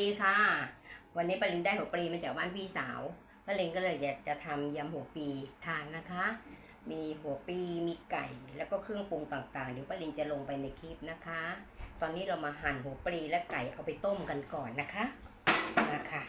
ดีค่ะ วันนี้ปรินได้หัวปลีมาจากบ้านพี่สาวปรินก็เลยอยากจะทำยำหัวปีทานนะคะ มีหัวปีมีไก่ แล้วก็เครื่องปรุงต่างๆ เดี๋ยวปรินจะลงไปในคลิปนะคะ ตอนนี้เรามาหั่นหัวปลีและไก่เอาไปต้มกันก่อนนะคะมาค่ะ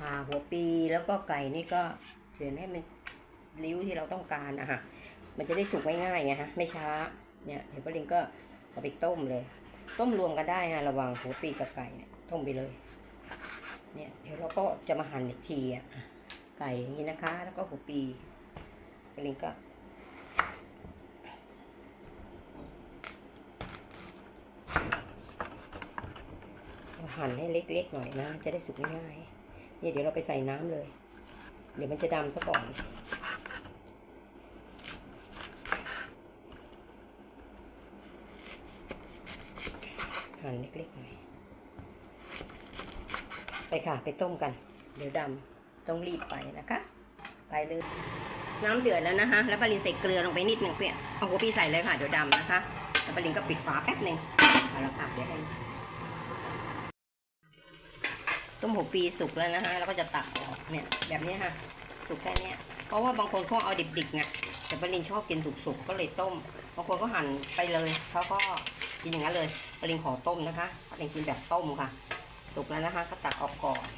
อ่าหัวปีแล้วก็ไก่นี่ก็เฉือนให้มันริ้วที่เราต้องการอะค่ะมันจะได้สุกง่ายๆไงฮะไม่ช้าเนี่ยเดี๋ยวป้าลิงก็ เอาไปต้มเลย ต้มรวมกันได้ฮะระว่างหัวปีกับไก่เนี่ยต้มไปเลย เนี่ยเดี๋ยวเราก็จะมาหั่นอีกทีอะไก่อย่างนี้นะคะ แล้วก็หัวปีป้าลิงก็หั่นให้เล็กๆหน่อยนะ จะได้สุกง่ายๆเนี่ยเดี๋ยวเราไปใส่น้ำเลย เดี๋ยวมันจะดำซะก่อนันเล็กๆหน่อย ไปค่ะไปต้มกัน เดี๋ยวดำต้องรีบไปนะคะ ไปเลยน้ำเดือดแล้วนะคะ แล้วปารินใส่เกลือลงไปนิดหนึ่งเพื่อนเอาหัวปีใส่เลยค่ะเดี๋ยวดำนะคะ แล้วปารินก็ปิดฝาแป๊บหนึ่งเอาละค่ะเดี๋ยวให้ต้มหัวปีสุกแล้วนะคะ แล้วก็จะตักออกเนี่ยแบบนี้ค่ะ สุกแค่เนี้ยเพราะว่าบางคนเขาเอาดิบๆไงแต่ปารินชอบกินสุกๆก็เลยต้ม บางคนก็หั่นไปเลยเขาก็ กินอย่างนั้นเลยปลารินขอต้มนะคะปลารินกินแบบต้มค่ะ สุกแล้วนะคะ ก็ตักออกก่อน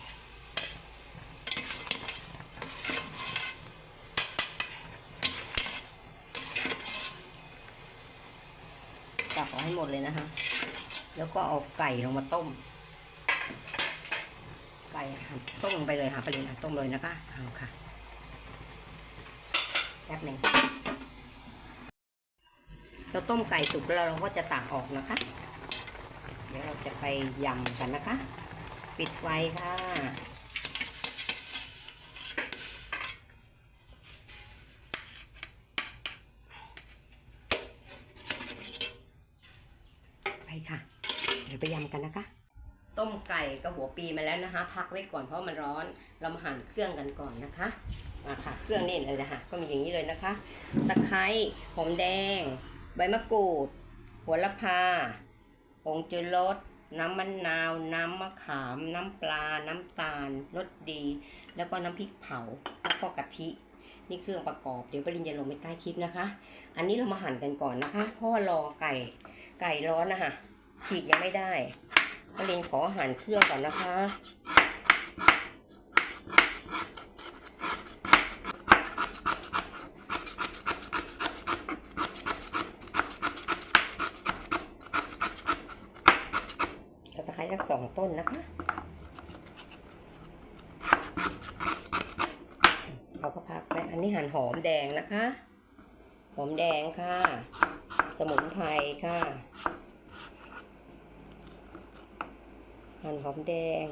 ตักออกให้หมดเลยนะคะ แล้วก็เอาไก่ลงมาต้ม ไก่หั่นต้มลงไปเลยค่ะปลารินต้มเลยนะคะเอาค่ะแป๊บหนึ่ง เราต้มไก่สุกแล้วเราก็จะตักออกนะคะ เดี๋ยวเราจะไปยำกันนะคะ ปิดไฟค่ะ ไปค่ะ เดี๋ยวไปยำกันนะคะ ต้มไก่กับหัวปีมาแล้วนะคะ พักไว้ก่อนเพราะมันร้อน เรามาหั่นเครื่องกันก่อนนะคะมาค่ะ เครื่องนี่เลยนะคะก็มีอย่างนี้เลยนะคะ ตะไคร้ หอมแดง ใบมะกรูด หัวละพาผงจูรส น้ำมะนาว น้ำมะขาม น้ำปลา น้ำตาล รสดี แล้วก็น้ำพริกเผา แล้วก็กะทิ นี่เครื่องประกอบ เดี๋ยวปริญญาลงไปใต้คลิปนะคะ อันนี้เรามาหั่นกันก่อนนะคะ เพราะว่ารอไก่ ไก่ร้อนนะคะฉีกยังไม่ได้ปริญขอหั่นเครื่องก่อนนะคะ เราตะไคร้สักส องต้นนะคะเราก็พักไปอันนี้หั่นหอมแดงนะคะ หอมแดงค่ะ สมุนไพรค่ะ หั่นหอมแดง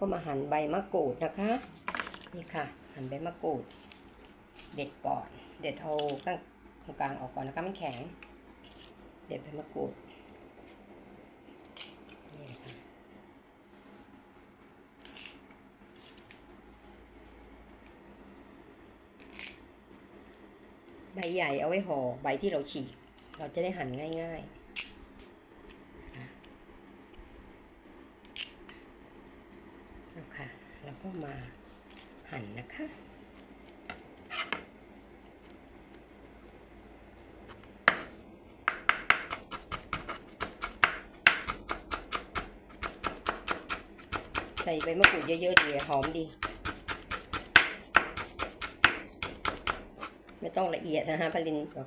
ก็มาหั่นใบมะกรูดนะคะ นี่ค่ะ หั่นใบมะกรูด เด็ดก่อน เด็ดเอาข้างกลางออกก่อนนะคะไม่แข็ง เด็ดใบมะกรูดนี่ค่ะใบใหญ่เอาไว้ห่อใบที่เราฉีก เราจะได้หั่นง่าย ๆ แล้วค่ะ แล้ว ก็มาหั่นนะคะใส่ใบมะกรูดเยอะๆดีหอมดี ไม่ต้องละเอียดนะฮะพลินบอก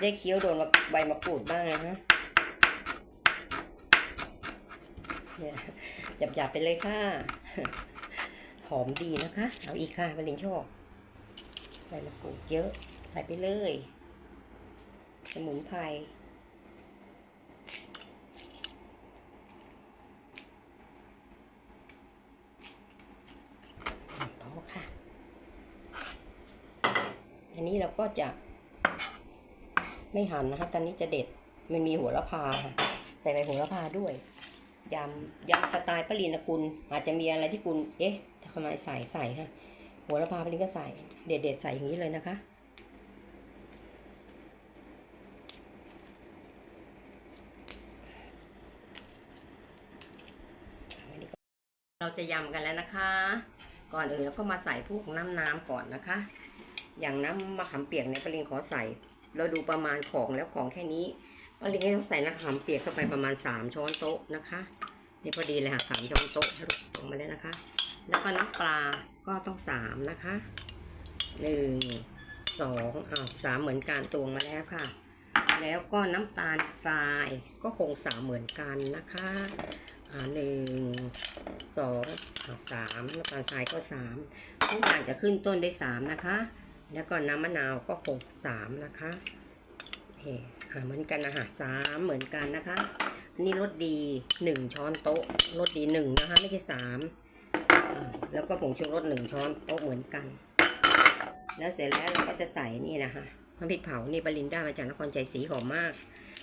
ได้เคี้ยวโดนใบมะกรูดบ้างนะฮะเนี่ยหยาบๆไปเลยค่ะ หอมดีนะคะ เอาอีกค่ะพลินชอบใบมะกรูดเยอะ ใส่ไปเลย สมุนไพรพอค่ะ อันนี้เราก็จะ ไม่หั่นนะคะ ตอนนี้จะเด็ด มันมีหัวละพาค่ะ ใส่ใบหัวละพาด้วยยำยำสไตล์ปรีนะคุณอาจจะมีอะไรที่คุณ เอ๊ะ ทำไมใส่ใส่ฮะหัวละพาปรีก็ใส่ เด็ดๆใส่อย่างนี้เลยนะคะ เราจะยำกันแล้วนะคะ ก่อนอื่นเราก็มาใส่พวกน้ำน้ำก่อนนะคะ อย่างน้ำมะขามเปียกเนี่ยปริงขอใส่ เราดูประมาณของแล้วของแค่นี้ปริงก็ต้องใส่น้ำมะขามเปียกเข้าไปประมาณ 3 ช้อนโต๊ะนะคะนี่พอดีเลยค่ะสามช้อนโต๊ะลงมาแล้วนะคะ แล้วก็น้ำปลาก็ต้องสามนะคะหนึ่งสองอ่าสามเหมือนกันตวงมาแล้วค่ะ แล้วก็น้ำตาลทรายก็คงสามเหมือนกันนะคะอ่าหนึ่งสองอ่าสามน้ำตาลทรายก็สามทุกอย่างจะขึ้นต้นด้วยสามนะคะ แล้วก็น้ำมะนาวก็คงสามนะคะเฮ้อ่าเหมือนกันนะคะสามเหมือนกันนะคะอันนี้รสดีหนึ่งช้อนโต๊ะรสดีหนึ่งนะคะไม่ใช่สาม แล้วก็ผงชูรสหนึ่งช้อนโต๊ะเหมือนกัน แล้วเสร็จแล้วเราก็จะใส่นี่นะคะน้ำพริกเผานี่ปรินได้มาจากนครใจศรีหอมมาก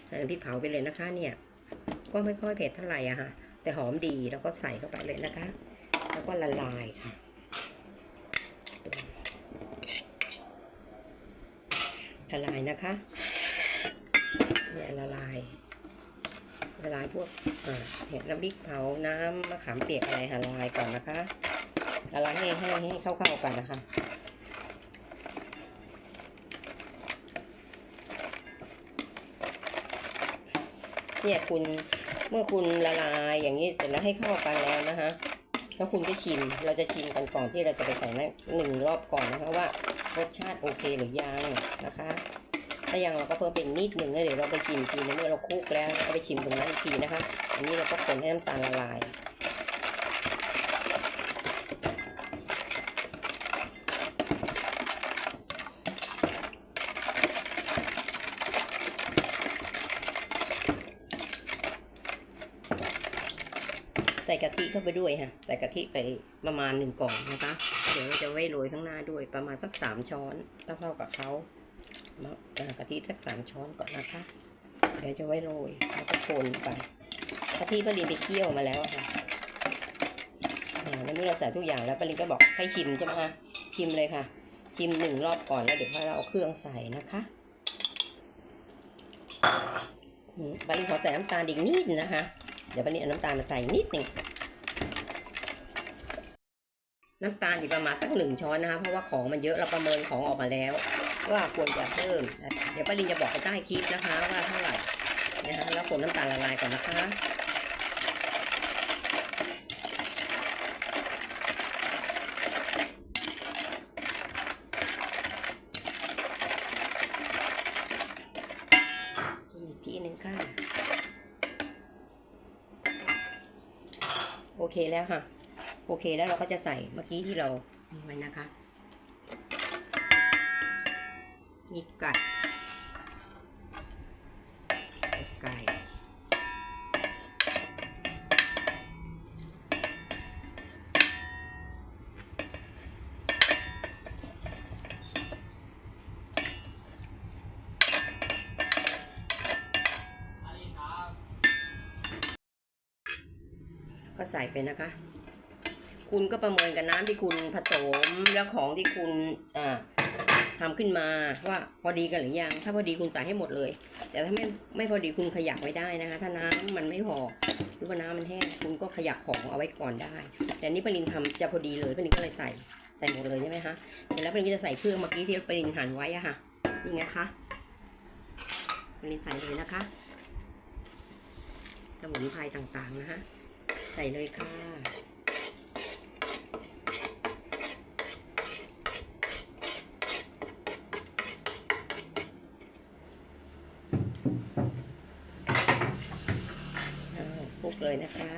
ใส่น้ำพริกเผาไปเลยนะคะเนี่ย ก็ไม่ค่อยเผ็ดเท่าไหร่อะค่ะ แต่หอมดีแล้วก็ใส่เข้าไปเลยนะคะ แล้วก็ละลายค่ะละลายนะคะเนี่ยละลายละลายพวกเห็ดน้ำพริกเผาน้ำมะขามเปียกอะไรละลายก่อนนะคะ ละลายให้ให้ให้เข้าๆกันนะคะเนี่ยคุณเมื่อคุณละลายอย่างนี้เสร็จแล้วให้เข้ากันแล้วนะคะแล้วคุณก็ชิมเราจะชิมกันก่อนที่เราจะไปใส่น้ำหนึ่งรอบก่อนนะคะว่ารสชาติโอเคหรือยังนะคะ ถ้ายังเราก็เพิ่มเป็นนิดหนึ่งแล้วเดี๋ยวเราไปชิมทีนะเมื่อเราคลุกแล้วเราก็ไปชิมตรงนั้นอีกทีนะคะ อันนี้เราก็คนให้น้ำตาลละลาย ใส่กะทิเข้าไปด้วยค่ะใส่กะทิไปประมาณหนึ่งกล่องนะคะ เดี๋ยวเราจะไว้โรยข้างหน้าด้วยประมาณสักสามช้อนเท่าๆกับเขาเนาะอ่ากะทิสักสามช้อนก่อนนะคะ เดี๋ยวจะไว้โรยแล้วก็คนไปกะทิปรินไปเคี่ยวมาแล้วค่ะแล้วเมื่อเราใส่ทุกอย่างแล้วปรินก็บอกให้ชิมใช่ไหมคะชิมเลยค่ะ ชิมหนึ่งรอบก่อนแล้วเดี๋ยวพอเราเอาเครื่องใส่นะคะอืมปรินขอใส่น้ำตาลอีกนิดนะคะ เดี๋ยวปรินเอาน้ำตาลมาใส่นิดหนึ่งน้ำตาลอยู่ประมาณสักหนึ่งช้อนนะคะเพราะว่าของมันเยอะเราประเมินของออกมาแล้ว ว่าควรจะเพิ่ม เดี๋ยวป้าลินจะบอกไปใต้คลิปนะคะว่าเท่าไหร่นะคะแล้วคนน้ำตาลละลายก่อนนะคะ อีกทีหนึ่งค่ะ โอ เคแล้วค่ะ โอเคแล้วเราก็จะใส่เมื่อกี้ที่เรานี่ไว้นะคะ มีไก่ไก็ใส่ไปนะคะ คุณก็ประเมินกับน้ำที่คุณผสมแล้วของที่คุณอ่าทำขึ้นมาว่าพอดีกันหรือยัง ถ้าพอดีคุณใส่ให้หมดเลย แต่ถ้าไม่ไม่พอดีคุณขยักไม่ได้นะคะ ถ้าน้ำมันไม่พอหรือว่าน้ำมันแห้งคุณก็ขยักของเอาไว้ก่อนได้ แต่นี่ปรินทำจะพอดีเลยปรินก็เลยใส่ใส่หมดเลยใช่ไหมคะเสร็จแล้วปรินก็จะใส่เครื่องเมื่อกี้ที่ปรินหั่นไว้อะค่ะนี่ไงคะปรินใส่เลยนะคะสมุนไพรต่างๆนะคะ ใส่เลยค่ะอ่าคลุกเลยนะคะ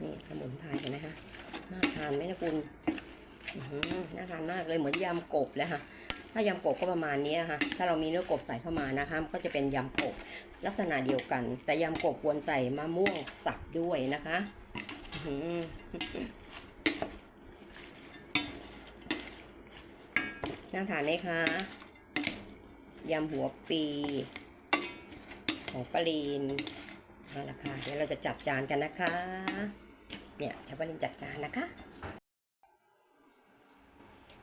นี่สมุนไพรนะคะ น่าทานไหมนะคุณ น่าทานมากเลยเหมือนยำกบเลยค่ะ ถ้ายำกบก็ประมาณนี้ค่ะ ถ้าเรามีเนื้อกบใส่เข้ามานะคะ ก็จะเป็นยำกบลักษณะเดียวกัน แต่ยำกบควรใส่มะม่วงสับด้วยนะคะน่าทานไหมคะ ยำหัวปี ของปรินเอาละค่ะ เดี๋ยวเราจะจัดจานกันนะคะ เนี่ยแถ้าปรินจัดจานนะคะ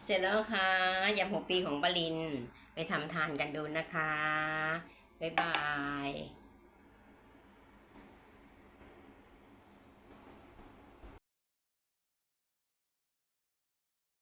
เสร็จแล้วค่ะยำหัวปีของปรินไปทำทานกันดูนะคะ บ๊ายบาย